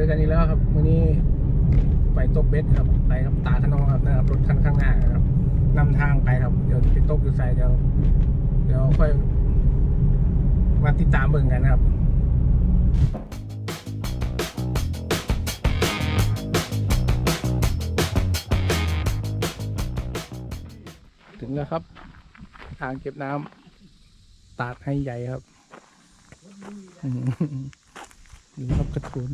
จอกันอีกแล้วครับวันนี้ไปตกเบ็ดครับ ไปกับตาขนองครับนะครับรถคันข้างหน้าครับนำทางไปครับ เดี๋ยวไปตกอยู่ใส่เดี๋ยวเดี๋ยวค่อยมาติดตามเบิ่งกันนะครับถึงแล้วครับ ทางเก็บน้ำตาดให้ใหญ่ครับอืมดูครับกระทุน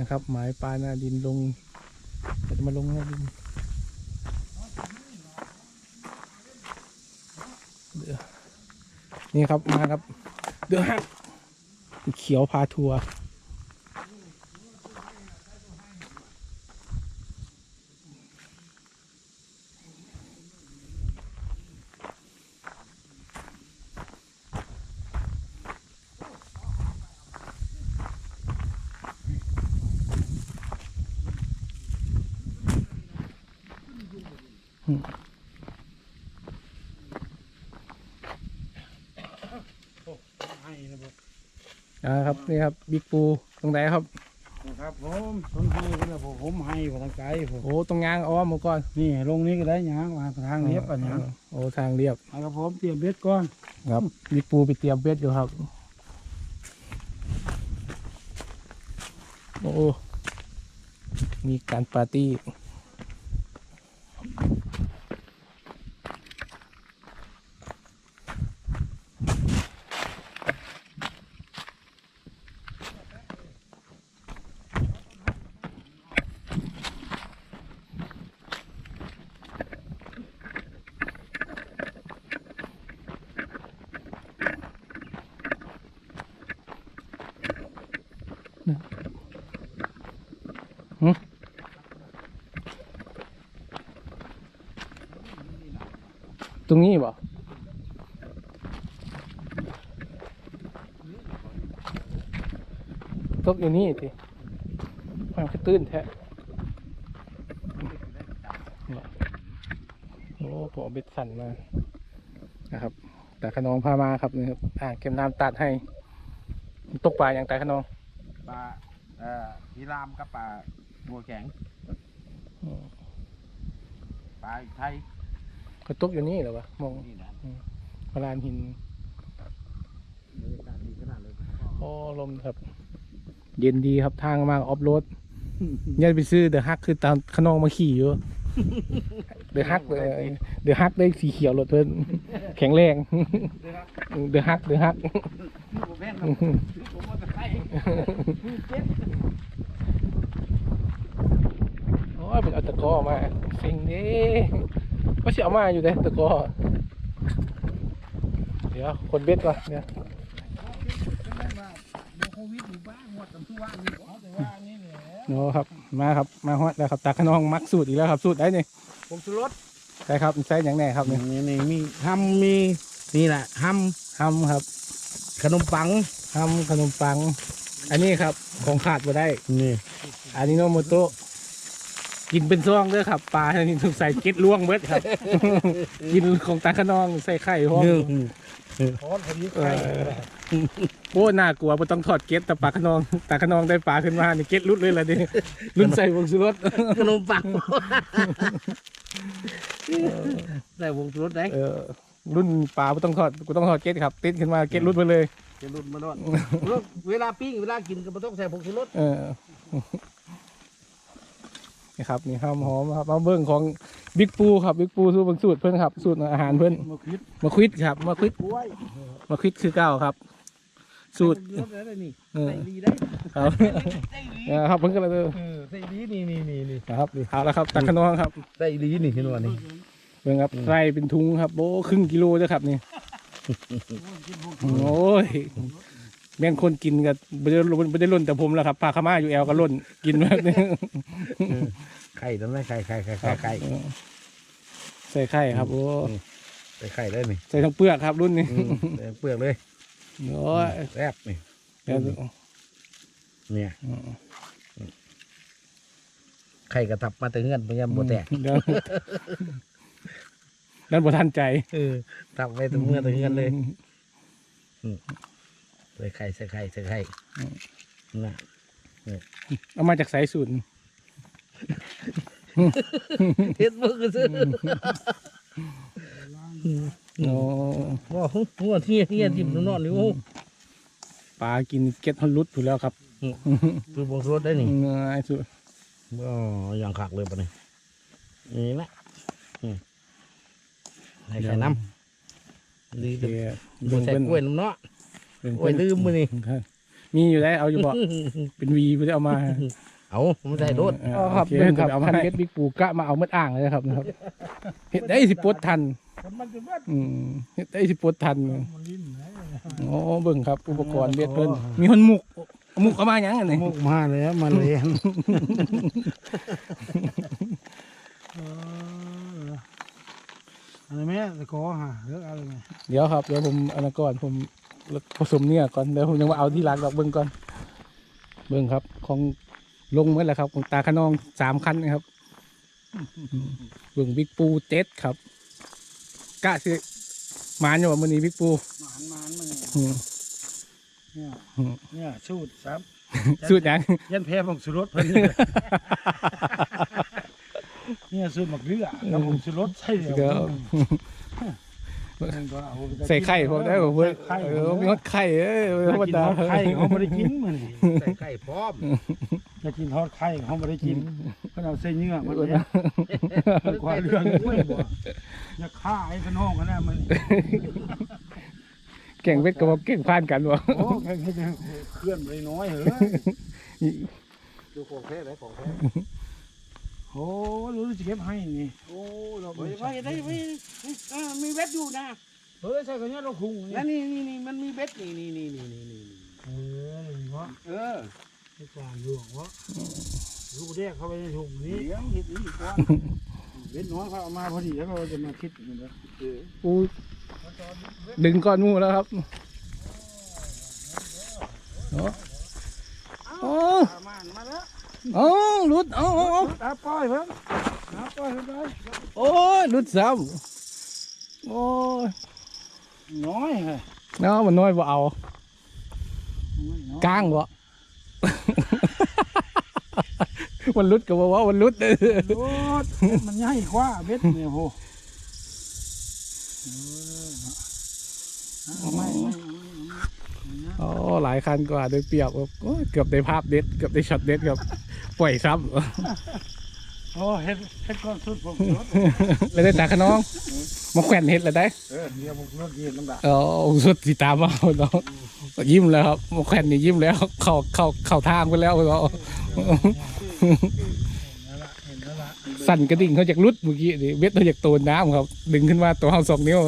นะครับ หมายปลาหน้าดินลงจะมาลงหน้าดินเดี๋ยวนี่ครับมาครับ เดี๋ยวฮะเขียวพาทัวร์ อกนะครับนี่ครับบิ๊กปูตรงไหนครับครับผมผมให้ก็แล้วผมผมให้มาทางไกลผมโอ้ตรงยางอ้อมมาก่อนนี่ลงนี้ก็ได้หยังมาทางเรียบกันหยังโอ้ทางเรียบเอาครับผมเตรียมเบ็ดก่อนครับบิ๊กปูไปเตรียมเบ็ดอยู่ครับโอ้มีการปาร์ตี้ ตรงนี้บ่ตกอยู่นี่ทีมันก็ตื้นแท้โอ้ผมเอาเบ็ดสั่นมา นะครับ แต่ขนองพามาครับนี่ครับ อ่างเก็บน้ำตัดให้ ตกปลาอย่างแต่ขนอง ปลาเอ่อพีรามกับปลา บัวแข็งอืมปลาไทยก็ตกอยู่นี่เหรอวะมองนี่นะพลานหินบรรยากาศดีขนาดเลยโอ้ลมครับ เย็นดีครับทางมาออฟโรดยันไปซื้อเดอะฮักคือตามขนองมาขี่อยู่เดอะฮักเดอะฮักได้สีเขียวรถเพิ่นแข็งแรงเดอะฮักเดอะฮัก ผมแม่นครับผมว่าจะไท ยโอ้ยเป็นเอาตะกร้อมาสิ่งนี้ก็เสียมาอยู่เลยตะกร้อเดี๋ยวคนเบ็ดก่อนเดี๋ยวโควิดอยู่บ้านหมดกันทุกวันนี่อ๋อแต่ว่านี่แหละโน้ครับมาครับมาฮอดแล้วครับตาขนองมักสูตรอีกแล้วครับสูตรได้นี่ผมสุรสใช่ครับใช่อย่างแน่ครับนี่นี่นี่มีฮัมมีนี่แหละฮัมทำครับ ขนมปังทำขนมปัง อันนี้ครับของขาดมาได้นี่อันนี้โนโมโตะ กินเป็นซ่องเด้อครับปลาอันนี้ถูกใส่เก็ดล่วงเบิดครับ กินของตาขนองใส่ไข่พร้อมทอดพอดีเออโอ้น่ากลัวไม่ต้องทอดเก็ดแต่ปลาขนองตาขนองได้ปลาขึ้นมานี่เก็ดรุดเลยล่ะดิรุ่นใส่วงสุรสขนมปังได้วงสุรสได้เออรุ่นปลาไม่ต้องทอดกูต้องทอดเก็ดครับ ติดขึ้นมาเก็ดรุดไปเลยจะรุดมาด้วยเวลาปิ้งเวลากินก็ไม่ต้องใส่ผงชูรสเออ นี่ครับนี่หอมหอมครับมาเบิ้งของบิ๊กปูครับบิ๊กปูสูตรเบิ่งสูตรเพื่อนครับสูตรอาหารเพื่อนมาคิดมาควิดครับมาควิดกล้วยมาควิดคือเก้าครับ สูตรใส่เยอะได้นี่เออใส่ดีได้ครับใส่ดีเออครับเพิ่งกันเลยเออใส่ดีนี่นี่นี่นี่ครับนี่เอาแล้วครับตักขนองครับใส่ดีนี่เห็นว่านี่เบิ่งครับไส้เป็นทุงครับโอ้ครึ่งกิโลเด้อครับนี่โอ้ย แม่งคนกินกันไม่ได้ล้นไม่ได้ล้นแต่ผมแล้วครับพาขาวม่าอยู่แอลก็ล้นกินแบบนี้ไข่ทำไมไข่ไข่ไข่ไข่ไข่เออใส่ไข่ครับโอ้ใส่ไข่ได้นี่ใส่ทั้งเปลือกครับรุ่นนี้ใส่เปลือกเลยโอ้ยแซ่บนี่เดี๋ยวเนี่ยไข่กระทับมาแต่เงื่อนพยายามบ่แตกเดี๋ยวนั่นบ่ทันใจเออทับไปแต่เมื่อแต่เงื่อนเลย ใส่ไข่ใส่ไข่ใส่ไข่นะเอามาจากสายสูตรเฮ็ดมือซื้อโอ้ว่าหัวที่เฮียทิ่มนอนนี่โอ้ปลากินเก็ดฮอลลุดอยู่แล้วครับคือบงสดได้นี่ง่ายสุดอ๋ออย่างคักเลยปะนี่นี่แหละอืมให้ไข่น้ำดีเดี๋เด้ยวอเบิ่งใส่เพิ่นกล้วยน้ำเนาะเบิ่ง โอ้ยลืมมือนี่มีอยู่ได้เอาอยู่บ่เป็นวีเพื่อเอามา เอาผมใส่รถเออครับเบิ่งครับคันเฮ็ดบิ๊กปูกะมาเอาเม็ดอ่างเลยนะครับนะครับเฮ็ดได้สิปลดทันมันจะว่าอืมเฮ็ดได้สิปลดทันมันลิ้นไหนโอ้เบิ่งครับ อุปกรณ์เบ็ดเพิ่นมีคนหมุกหมุกเอามาหยังอันนี้มุกมาแล้วมาเรียนอะไรแม่ตะขอฮะเลิกอะไรแม่เดี๋ยวครับเดี๋ยวผมอันนั้นก่อนผม ผสมเนี่ยก่อนเดี๋ยวผมยังมาเอาที่ร้านดอกเบิ่งก่อน เบิ่งครับ ของลงเมื่อไหร่ครับ ของตาขนองสามคันนะครับอืมเบิ่งบิ๊กปูเจ็ดครับกะสิหมานอยู่ว่ามื้อนี้บิ๊กปูหมานหมานมาเนี่ยอืมเนี่ยอืมเนี่ยสูตรครับสูตรหยัง ยันแพ้ผงสุรสเพิ่นเนี่ยเนี่ยสูตรหมักเลือกับผงสุรสใช่เดียวก็มันก็เอาป ใส่ไข่ผมได้บ่เพิ่นใส่ไข่เออมีฮอดไข่เอ้ยธรรมกินดาทอดไข่เขาไม่ได้กินมันนี่ใส่ไข่พร้อมอยากกินทอดไข่เขาไม่ได้กินเพิ่นเอาเส้นเนื้อมันเนี่ยมันกว่าเรื่องกล้วยบ่อย่าฆ่าไอ้ขนองกันนะมันเก่งเบ็ดกับบ่เก่งผ่านกันบ่โอ้แค่แค่เคลื่อนไปน้อยเหรอดูของแท้เลยของแท้ โอ้รู้จะเก็บให้นี่โอ้เราเฮ้ยว่าได้ไม่เออมีเบ็ดอยู่นะเฮ้ยใช่กันเนี่ยเราคุงแล้วนี่นี่นี่มันมีเบ็ดนี่นี่นี่นี่นี่นี่เออนี่วะเออไอ้การหลวงวะลูกเรียกเข้าไปในถุงนี้เลี้ยงเห็ดนี่ก่อนเบ็ดน้อยเขาเอามาพอดีแล้วเขาจะมาคิดกันเลยเออปูดึงก้อนหมูแล้วครับโอ้ โอ้หลุดโอ้โอ้โอ้ตาปล่อยเพิ่มตาปล่อยเพิ่มไปโอ้ยหลุดซ้ำโอ้ยน้อยไงเนาะมันน้อยบ่เอาน้อยกลางบ่มันหลุดก็บ่ว่ามันหลุดเด้อโอ้มันใหญ่กว่าเบ็ดเนี่ยโหไม่ไม่โอ้หลายคันกว่าโดยเปรียบโอ้ยเกือบได้ภาพเด็ดเกือบได้ช็อตเด็ดครับ ปล่อยซ้ำโอ้เฮ็ดเฮ็ดก้อนสุดผมรถแล้วได้ตาขน้อง มาแขวนเห็ดแล้วได้เออเดี๋ยวผมรถเย็นลำบากเออสุดสีตามมาเอาเนาะยิ้มแล้วครับมาแขวนนี่ยิ้มแล้ว เข้าเข้าเข้าทางไปแล้วเนาะเห็นแล้วละเห็นแล้วละสั่นกระดิ่งเขาจากรุดเมื่อกี้นี่เวทเขาจากโตนน้ำครับ ดึงขึ้นมาตัวเขาสองนิ้ว